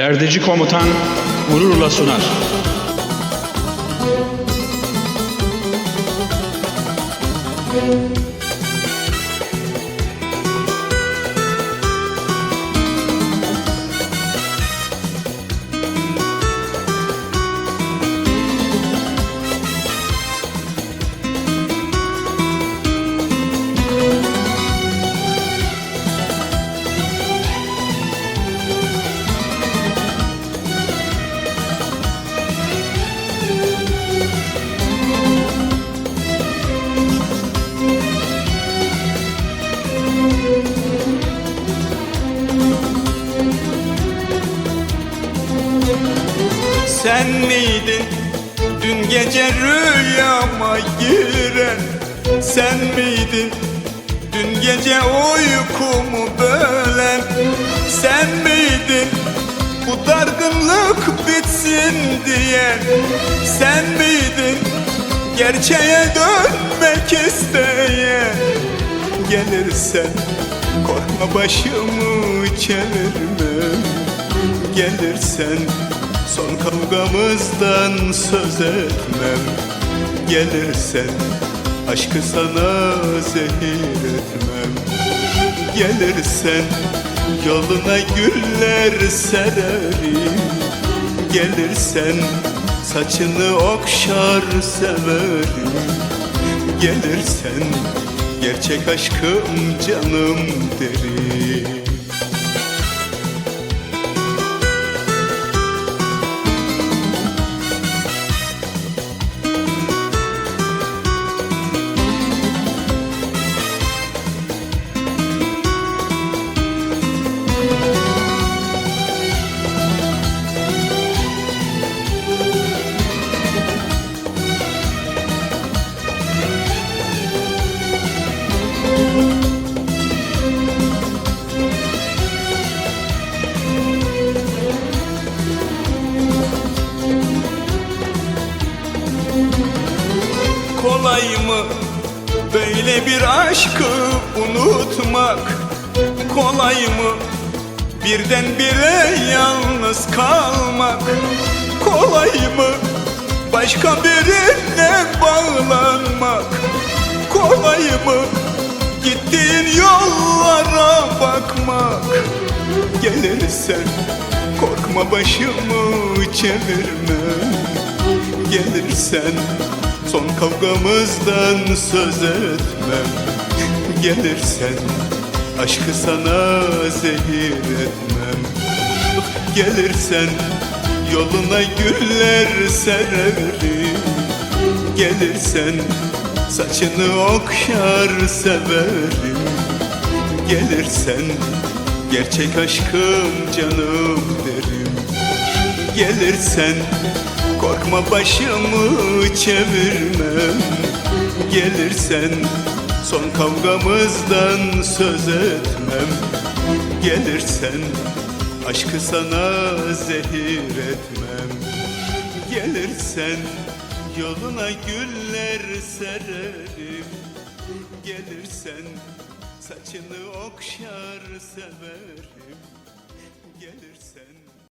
Perdeci komutan gururla sunar. Sen miydin? Dün gece rüyama giren Sen miydin? Dün gece uykumu bölen Sen miydin? Bu dargınlık bitsin diyen Sen miydin? Gerçeğe dönmek isteyen Gelirsen korkma başımı çevirme. Gelirsen son kavgamızdan söz etmem. Gelirsen aşkı sana zehir etmem. Gelirsen yoluna güller sererim. Gelirsen saçını okşar severim. Gelirsen gerçek aşkım canım derim Kolay mı? Böyle bir aşkı unutmak Kolay mı? Birdenbire yalnız kalmak Kolay mı? Başka birine bağlanmak Kolay mı? Gittiğin yollara bakmak Gelirsen korkma başımı çevirme. Gelirsen son kavgamızdan söz etmem. Gelirsen aşkı sana zehir etmem. Gelirsen yoluna güller sererim. Gelirsen saçını okşar severim. Gelirsen gerçek aşkım canım derim. Gelirsen korkma başımı çevirmem. Gelirsen son kavgamızdan söz etmem. Gelirsen aşkı sana zehir etmem. Gelirsen yoluna güller sererim. Gelirsen saçını okşar severim. Gelirsen